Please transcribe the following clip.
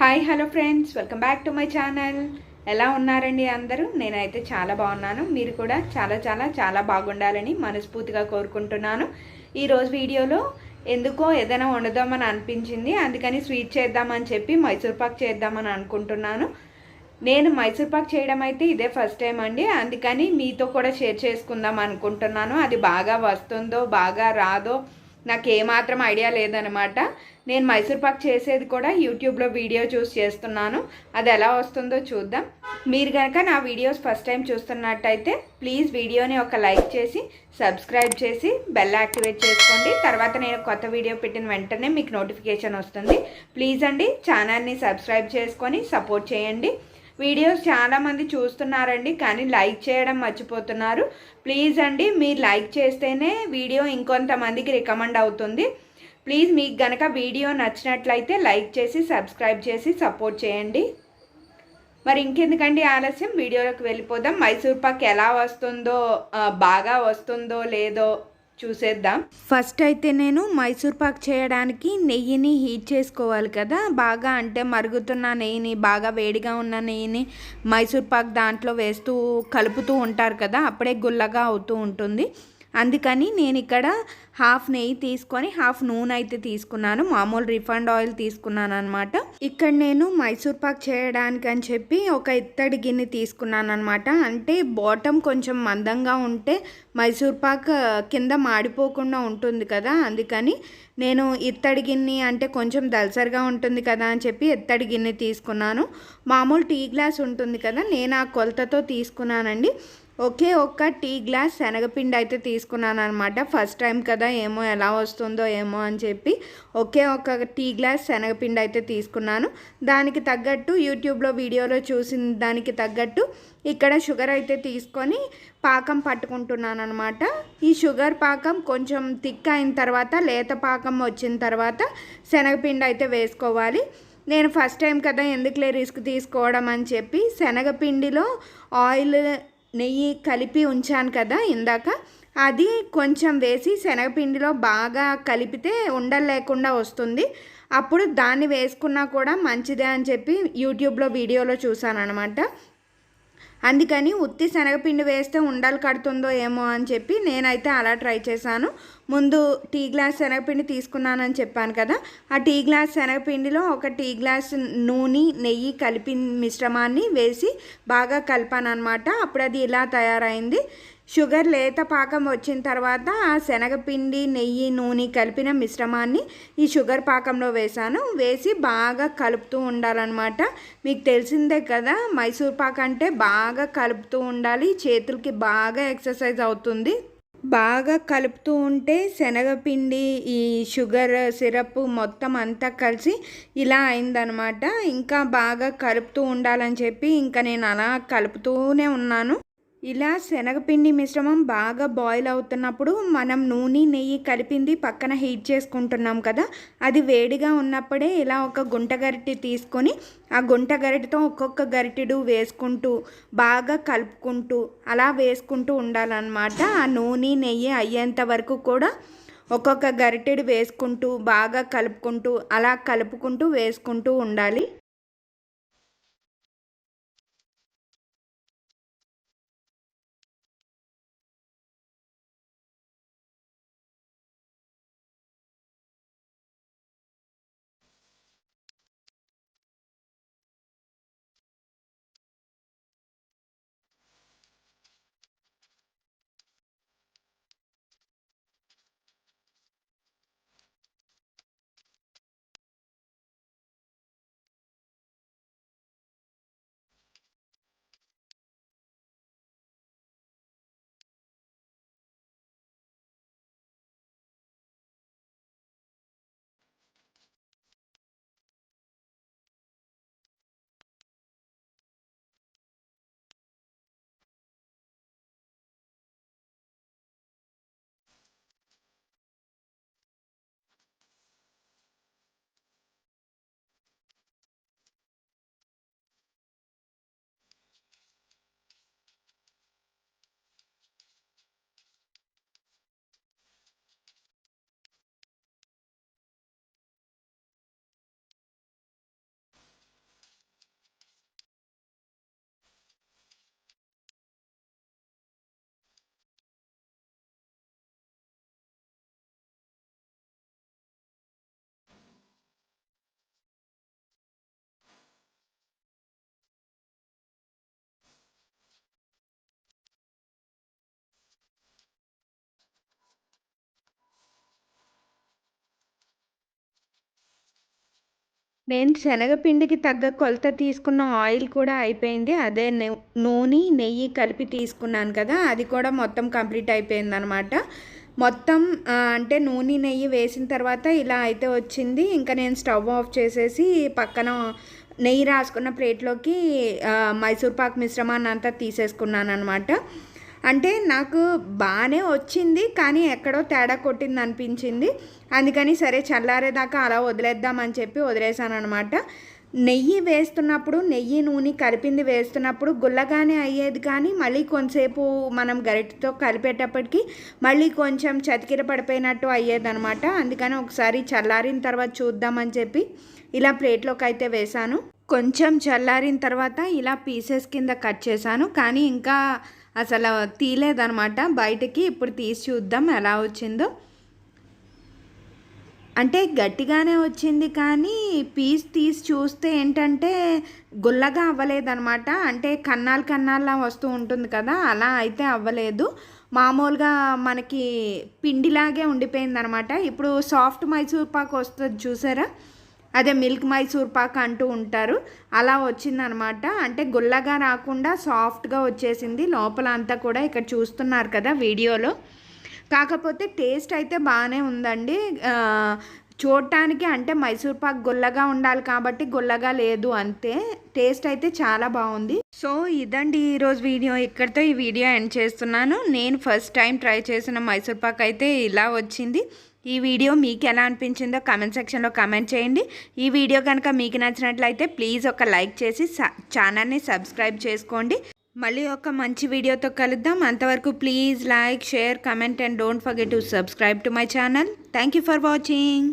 Hi hello friends welcome back to my channel ఎలా ఉన్నారండి అందరూ? నేనైతే చాలా బాగున్నాను. మీరు కూడా చాలా చాలా చాలా బాగుండాలని మనస్ఫూర్తిగా కోరుకుంటున్నాను. ఈరోజు వీడియోలో ఎందుకో ఏదైనా వండుదామని అనిపించింది. అందుకని స్వీట్ చేద్దామని చెప్పి మైసూర్ పాక్ చేద్దామని అనుకుంటున్నాను. నేను మైసూర్ పాక్ చేయడం అయితే ఇదే ఫస్ట్ టైం అండి. అందుకని మీతో కూడా షేర్ చేసుకుందాం అనుకుంటున్నాను. అది బాగా వస్తుందో బాగా రాదో నాకు ఏమాత్రం ఐడియా లేదనమాట. నేను మైసూర్ పాక్ చేసేది కూడా యూట్యూబ్లో వీడియో చూసి చేస్తున్నాను. అది ఎలా వస్తుందో చూద్దాం. మీరు కనుక నా వీడియోస్ ఫస్ట్ టైం చూస్తున్నట్టయితే ప్లీజ్ వీడియోని ఒక లైక్ చేసి సబ్స్క్రైబ్ చేసి బెల్ యాక్టివేట్ చేసుకోండి. తర్వాత నేను కొత్త వీడియో పెట్టిన వెంటనే మీకు నోటిఫికేషన్ వస్తుంది. ప్లీజ్ అండి ఛానల్ని సబ్స్క్రైబ్ చేసుకొని సపోర్ట్ చేయండి. వీడియోస్ చాలామంది చూస్తున్నారండి కానీ లైక్ చేయడం మర్చిపోతున్నారు. ప్లీజ్ అండి మీరు లైక్ చేస్తేనే వీడియో ఇంకొంతమందికి రికమెండ్ అవుతుంది. ప్లీజ్ మీకు గనక వీడియో నచ్చినట్లయితే లైక్ చేసి సబ్స్క్రైబ్ చేసి సపోర్ట్ చేయండి. మరి ఇంకెందుకండి ఆలస్యం? వీడియోలోకి వెళ్ళిపోదాం. మైసూర్ పాక్ ఎలా వస్తుందో బాగా వస్తుందో లేదో చూసేద్దాం. ఫస్ట్ అయితే నేను మైసూర్ పాక్ చేయడానికి నెయ్యిని హీట్ చేసుకోవాలి కదా. బాగా అంటే మరుగుతున్న నెయ్యిని బాగా వేడిగా ఉన్న నెయ్యిని మైసూర్ పాక్ దాంట్లో వేస్తూ కలుపుతూ ఉంటారు కదా. అప్పుడే గుల్లగా అవుతూ ఉంటుంది. అందుకని నేను ఇక్కడ హాఫ్ నెయ్యి తీసుకొని హాఫ్ నూనె అయితే తీసుకున్నాను. మామూలు రిఫండ్ ఆయిల్ తీసుకున్నాను అనమాట ఇక్కడ నేను మైసూర్ పాక్ చేయడానికి అని చెప్పి ఒక ఇత్తడి గిన్నె తీసుకున్నాను అనమాట అంటే బాటమ్ కొంచెం మందంగా ఉంటే మైసూర్ పాక్ కింద మాడిపోకుండా ఉంటుంది కదా. అందుకని నేను ఇత్తడి గిన్నె అంటే కొంచెం దలసరిగా ఉంటుంది కదా అని చెప్పి ఇత్తడి గిన్నె తీసుకున్నాను. మామూలు టీ గ్లాస్ ఉంటుంది కదా నేను ఆ కొలతతో తీసుకున్నానండి. ఒకే ఒక్క టీ గ్లాస్ శనగపిండి అయితే తీసుకున్నాను అనమాట ఫస్ట్ టైం కదా ఏమో ఎలా వస్తుందో ఏమో అని చెప్పి ఒకే ఒక టీ గ్లాస్ శనగపిండి అయితే తీసుకున్నాను. దానికి తగ్గట్టు యూట్యూబ్లో వీడియోలో చూసిన దానికి తగ్గట్టు ఇక్కడ షుగర్ అయితే తీసుకొని పాకం పట్టుకుంటున్నాను అనమాట ఈ షుగర్ పాకం కొంచెం థిక్ అయిన తర్వాత లేత పాకం వచ్చిన తర్వాత శనగపిండి అయితే వేసుకోవాలి. నేను ఫస్ట్ టైం కదా ఎందుకులే రిస్క్ తీసుకోవడం అని చెప్పి శనగపిండిలో ఆయిల్ నెయ్యి కలిపి ఉంచాను కదా ఇందాక. అది కొంచెం వేసి శనగపిండిలో బాగా కలిపితే ఉండలు లేకుండా వస్తుంది. అప్పుడు దాన్ని వేసుకున్నా కూడా మంచిదే అని చెప్పి యూట్యూబ్లో వీడియోలో చూసాను అనమాట అందుకని ఉత్తి శనగపిండి వేస్తే ఉండలు కడుతుందో ఏమో అని చెప్పి నేనైతే అలా ట్రై చేశాను. ముందు టీ గ్లాస్ శనగపిండి తీసుకున్నానని చెప్పాను కదా ఆ టీ గ్లాస్ శనగపిండిలో ఒక టీ గ్లాస్ నూనె నెయ్యి కలిపి మిశ్రమాన్ని వేసి బాగా కలిపాను అనమాట అప్పుడు అది ఇలా తయారైంది? షుగర్ లేత పాకం వచ్చిన తర్వాత ఆ శనగపిండి నెయ్యి నూనె కలిపిన మిశ్రమాన్ని ఈ షుగర్ పాకంలో వేసాను వేసి బాగా కలుపుతూ ఉండాలన్నమాట. మీకు తెలిసిందే కదా మైసూర్ పాక్ అంటే బాగా కలుపుతూ ఉండాలి. చేతులకి బాగా ఎక్సర్సైజ్ అవుతుంది. బాగా కలుపుతూ ఉంటే శనగపిండి ఈ షుగర్ సిరప్ మొత్తం అంతా కలిసి ఇలా అయిందనమాట ఇంకా బాగా కలుపుతూ ఉండాలని చెప్పి ఇంకా నేను అలా కలుపుతూనే ఉన్నాను. ఇలా శనగపిండి మిశ్రమం బాగా బాయిల్ అవుతున్నప్పుడు మనం నూనె నెయ్యి కలిపింది పక్కన హీట్ చేసుకుంటున్నాం కదా. అది వేడిగా ఉన్నప్పుడే ఇలా ఒక గుంట గరిటె తీసుకొని ఆ గుంట గరిటెతో ఒక్కొక్క గరిటెడు వేసుకుంటూ బాగా కలుపుకుంటూ అలా వేసుకుంటూ ఉండాలన్నమాట. ఆ నూనె నెయ్యి అయ్యేంత వరకు కూడా ఒక్కొక్క గరిటెడు వేసుకుంటూ బాగా కలుపుకుంటూ అలా కలుపుకుంటూ వేసుకుంటూ ఉండాలి. నేను శనగపిండికి తగ్గ కొలత తీసుకున్న ఆయిల్ కూడా అయిపోయింది. అదే నూనె నెయ్యి కలిపి తీసుకున్నాను కదా అది కూడా మొత్తం కంప్లీట్ అయిపోయింది అనమాట మొత్తం అంటే నూనె నెయ్యి వేసిన తర్వాత ఇలా అయితే వచ్చింది. ఇంకా నేను స్టవ్ ఆఫ్ చేసేసి పక్కన నెయ్యి రాసుకున్న ప్లేట్లోకి మైసూర్ పాక్ మిశ్రమాన్ని అంతా తీసేసుకున్నాను అనమాట అంటే నాకు బాగానే వచ్చింది కానీ ఎక్కడో తేడా కొట్టింది అనిపించింది. అందుకని సరే చల్లారేదాకా అలా వదిలేద్దామని చెప్పి వదిలేసాను అనమాట నెయ్యి వేస్తున్నప్పుడు నెయ్యి నూనె కలిపింది వేస్తున్నప్పుడు గుల్లగానే అయ్యేది కానీ మళ్ళీ కొంతసేపు మనం గరిటతో కలిపేటప్పటికి మళ్ళీ కొంచెం చతికిర పడిపోయినట్టు అయ్యేదనమాట అందుకని ఒకసారి చల్లారిన తర్వాత చూద్దామని చెప్పి ఇలా ప్లేట్లోకి అయితే వేశాను. కొంచెం చల్లారిన తర్వాత ఇలా పీసెస్ కింద కట్ చేశాను. కానీ ఇంకా అసలు తీలేదనమాట బయటకి ఇప్పుడు తీసి చూద్దాం ఎలా వచ్చిందో. అంటే గట్టిగానే వచ్చింది కానీ పీస్ తీసి చూస్తే ఏంటంటే గుల్లగా అవ్వలేదనమాట అంటే కన్నాలు కన్నాల్లా వస్తూ ఉంటుంది కదా అలా అయితే అవ్వలేదు. మామూలుగా మనకి పిండిలాగే ఉండిపోయిందనమాట ఇప్పుడు సాఫ్ట్ మైసూర్ పాక్ వస్తుంది చూసారా? అదే మిల్క్ మైసూర్ పాక్ అంటూ ఉంటారు. అలా వచ్చిందనమాట. అంటే గుల్లగా రాకుండా సాఫ్ట్గా వచ్చేసింది. లోపల అంతా కూడా ఇక్కడ చూస్తున్నారు కదా వీడియోలో. కాకపోతే టేస్ట్ అయితే బాగానే ఉందండి. చూడటానికి అంటే మైసూర్ పాక్ గుల్లగా ఉండాలి కాబట్టి గుల్లగా లేదు అంతే. టేస్ట్ అయితే చాలా బాగుంది. సో ఇదండి ఈరోజు వీడియో. ఇక్కడితో ఈ వీడియో ఎండ్ చేస్తున్నాను. నేను ఫస్ట్ టైం ట్రై చేసిన మైసూర్ పాక్ అయితే ఇలా వచ్చింది. ఈ వీడియో మీకు ఎలా అనిపించిందో కమెంట్ సెక్షన్లో కమెంట్ చేయండి. ఈ వీడియో కనుక మీకు నచ్చినట్లయితే ప్లీజ్ ఒక లైక్ చేసి ఛానల్ని సబ్స్క్రైబ్ చేసుకోండి. మళ్ళీ ఒక మంచి వీడియోతో కలుద్దాం. అంతవరకు please like share comment and don't forget to subscribe to my channel thank you for watching